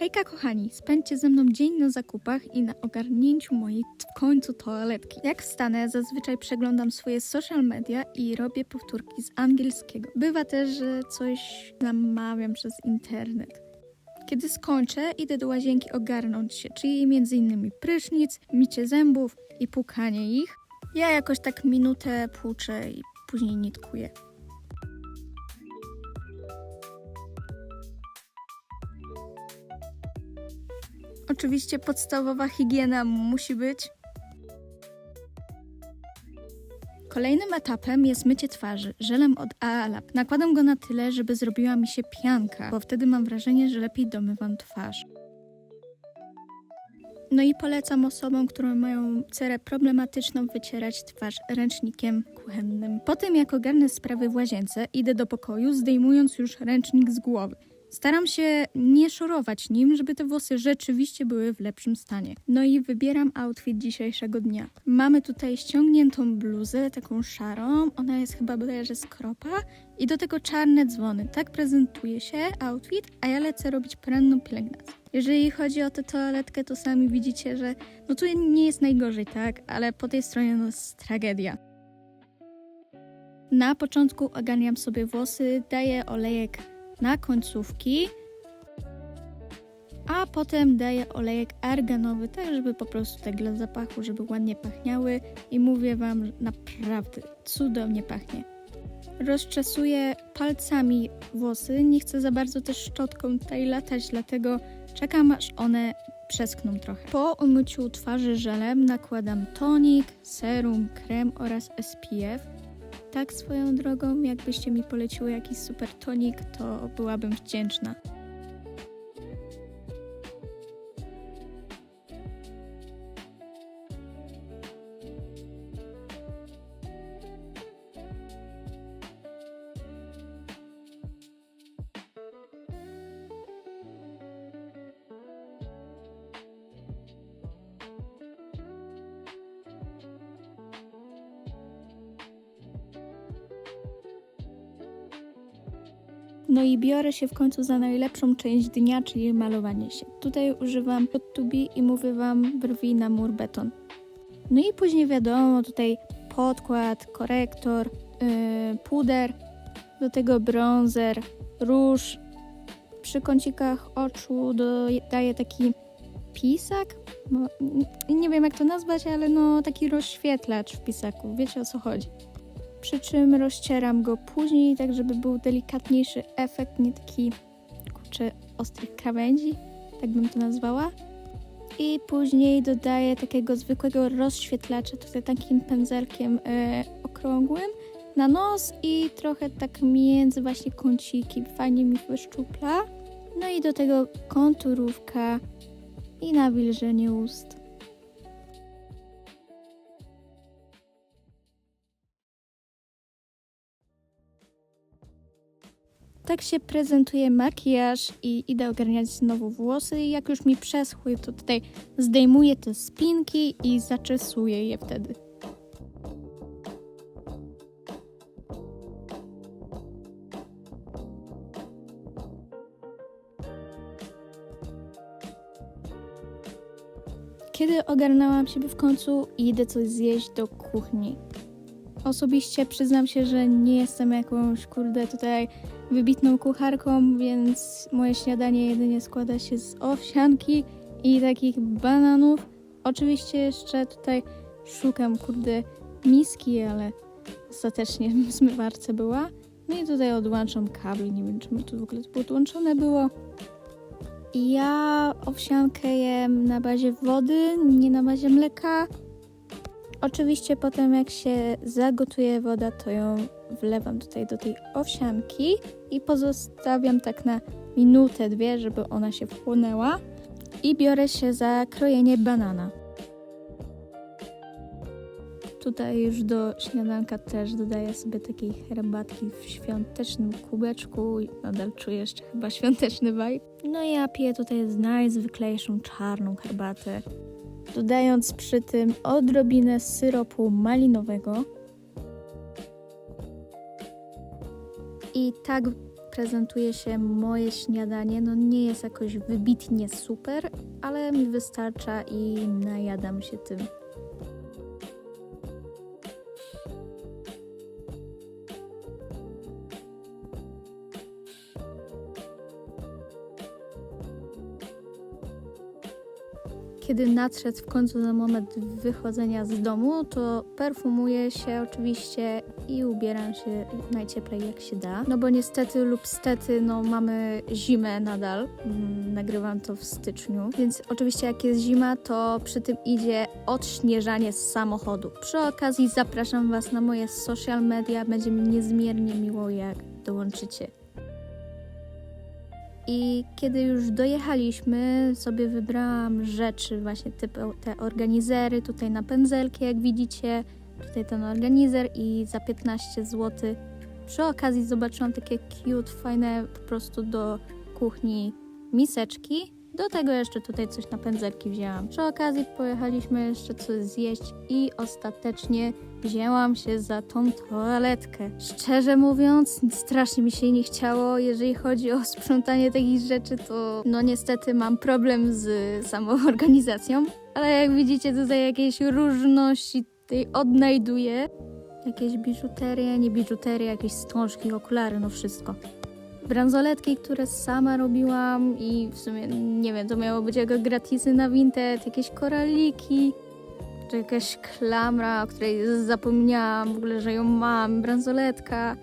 Hejka kochani, spędźcie ze mną dzień na zakupach i na ogarnięciu mojej w końcu toaletki. Jak wstanę, zazwyczaj przeglądam swoje social media i robię powtórki z angielskiego. Bywa też, że coś zamawiam przez internet. Kiedy skończę, idę do łazienki ogarnąć się, czyli m.in. prysznic, mycie zębów i płukanie ich. Ja jakoś tak minutę płuczę i później nitkuję. Oczywiście podstawowa higiena musi być. Kolejnym etapem jest mycie twarzy żelem od Aalab. Nakładam go na tyle, żeby zrobiła mi się pianka, bo wtedy mam wrażenie, że lepiej domywam twarz. No i polecam osobom, które mają cerę problematyczną, wycierać twarz ręcznikiem kuchennym. Po tym, jak ogarnę sprawy w łazience, idę do pokoju, zdejmując już ręcznik z głowy. Staram się nie szorować nim, żeby te włosy rzeczywiście były w lepszym stanie. No i wybieram outfit dzisiejszego dnia. Mamy tutaj ściągniętą bluzę, taką szarą. Ona jest chyba bodajże z kropa. I do tego czarne dzwony. Tak prezentuje się outfit, a ja lecę robić poranną pielęgnację. Jeżeli chodzi o tę toaletkę, to sami widzicie, że no tu nie jest najgorzej, tak? Ale po tej stronie no jest tragedia. Na początku ogarniam sobie włosy, daję olejek na końcówki, a potem daję olejek arganowy, tak żeby po prostu tak dla zapachu, żeby ładnie pachniały i mówię Wam, naprawdę cudownie pachnie. Rozczesuję palcami włosy, nie chcę za bardzo też szczotką tutaj latać, dlatego czekam aż one przeskną trochę. Po umyciu twarzy żelem nakładam tonik, serum, krem oraz SPF. Tak swoją drogą, jakbyście mi poleciły jakiś super tonik, to byłabym wdzięczna. No i biorę się w końcu za najlepszą część dnia, czyli malowanie się. Tutaj używam Be i mówię Wam brwi na mur beton. No i później wiadomo, tutaj podkład, korektor, yy, puder, do tego bronzer, róż. Przy kącikach oczu dodaję taki pisak, nie wiem jak to nazwać, ale no taki rozświetlacz w pisaku, wiecie o co chodzi przy czym rozcieram go później, tak żeby był delikatniejszy efekt, nie taki kurczę ostrych krawędzi, tak bym to nazwała. I później dodaję takiego zwykłego rozświetlacza, tutaj takim pędzelkiem e, okrągłym na nos i trochę tak między właśnie kąciki, fajnie mi wyszczupla. No i do tego konturówka i nawilżenie ust. Tak się prezentuje makijaż i idę ogarniać znowu włosy. Jak już mi przeschły, to tutaj zdejmuję te spinki i zaczesuję je wtedy. Kiedy ogarnęłam siebie w końcu, idę coś zjeść do kuchni. Osobiście przyznam się, że nie jestem jakąś, kurde, tutaj wybitną kucharką, więc moje śniadanie jedynie składa się z owsianki i takich bananów. Oczywiście jeszcze tutaj szukam, kurde, miski, ale ostatecznie w zmywarce była. No i tutaj odłączam kabel, nie wiem czemu tu w ogóle podłączone było. Ja owsiankę jem na bazie wody, nie na bazie mleka. Oczywiście potem jak się zagotuje woda, to ją wlewam tutaj do tej owsianki i pozostawiam tak na minutę, dwie, żeby ona się wchłonęła. I biorę się za krojenie banana. Tutaj już do śniadanka też dodaję sobie takiej herbatki w świątecznym kubeczku. Nadal czuję jeszcze chyba świąteczny vibe. No i ja piję tutaj najzwyklejszą czarną herbatę dodając przy tym odrobinę syropu malinowego. I tak prezentuje się moje śniadanie. No nie jest jakoś wybitnie super, ale mi wystarcza i najadam się tym. Kiedy nadszedł w końcu ten moment wychodzenia z domu, to perfumuję się oczywiście i ubieram się najcieplej jak się da. No bo niestety lub stety, no mamy zimę nadal. Mm, Nagrywam to w styczniu. Więc oczywiście jak jest zima, to przy tym idzie odśnieżanie z samochodu. Przy okazji zapraszam Was na moje social media. Będzie mi niezmiernie miło, jak dołączycie. I kiedy już dojechaliśmy, sobie wybrałam rzeczy, właśnie typu te organizery, tutaj na pędzelki, jak widzicie, tutaj ten organizer i za 15 zł. Przy okazji zobaczyłam takie cute, fajne po prostu do kuchni miseczki. Do tego jeszcze tutaj coś na pędzelki wzięłam. Przy okazji pojechaliśmy jeszcze coś zjeść i ostatecznie wzięłam się za tą toaletkę. Szczerze mówiąc, strasznie mi się nie chciało. Jeżeli chodzi o sprzątanie takich rzeczy, to no niestety mam problem z samą organizacją. Ale jak widzicie tutaj jakieś różności tutaj odnajduję. Jakieś biżuterie, nie biżuterie, jakieś wstążki, okulary, no wszystko bransoletki, które sama robiłam i w sumie nie wiem, to miało być jako gratisy na Vinted, jakieś koraliki, czy jakaś klamra, o której zapomniałam w ogóle, że ją mam, bransoletka.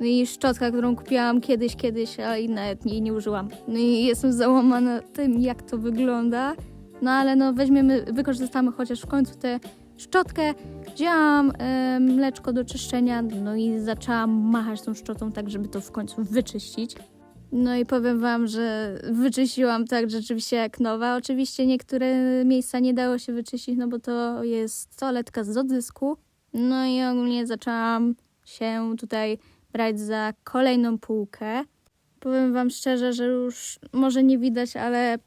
No i szczotka, którą kupiłam kiedyś, kiedyś, ale i nawet jej nie użyłam. No i jestem załamana tym, jak to wygląda. No ale no weźmiemy, wykorzystamy chociaż w końcu tę szczotkę. Wzięłam e, mleczko do czyszczenia, no i zaczęłam machać tą szczotą tak, żeby to w końcu wyczyścić. No i powiem wam, że wyczyściłam tak rzeczywiście jak nowa. Oczywiście niektóre miejsca nie dało się wyczyścić, no bo to jest toaletka z odzysku. No i ogólnie zaczęłam się tutaj brać za kolejną półkę. Powiem wam szczerze, że już może nie widać, ale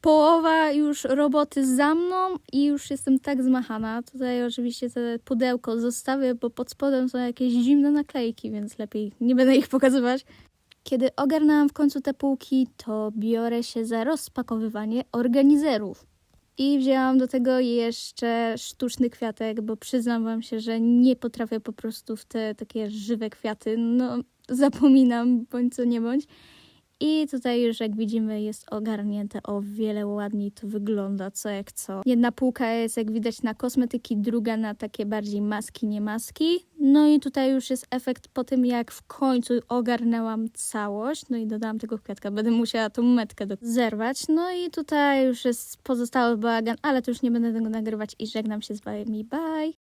połowa już roboty za mną i już jestem tak zmachana. Tutaj oczywiście te pudełko zostawię, bo pod spodem są jakieś zimne naklejki, więc lepiej nie będę ich pokazywać. Kiedy ogarnęłam w końcu te półki, to biorę się za rozpakowywanie organizerów. I wzięłam do tego jeszcze sztuczny kwiatek, bo przyznam wam się, że nie potrafię po prostu w te takie żywe kwiaty. No, zapominam, bądź co nie bądź. I tutaj już jak widzimy jest ogarnięte o wiele ładniej to wygląda, co jak co. Jedna półka jest jak widać na kosmetyki, druga na takie bardziej maski, nie maski. No i tutaj już jest efekt po tym jak w końcu ogarnęłam całość. No i dodałam tego kwiatka, będę musiała tą metkę do zerwać. No i tutaj już jest pozostały bałagan, ale to już nie będę tego nagrywać i żegnam się z wami. Bye!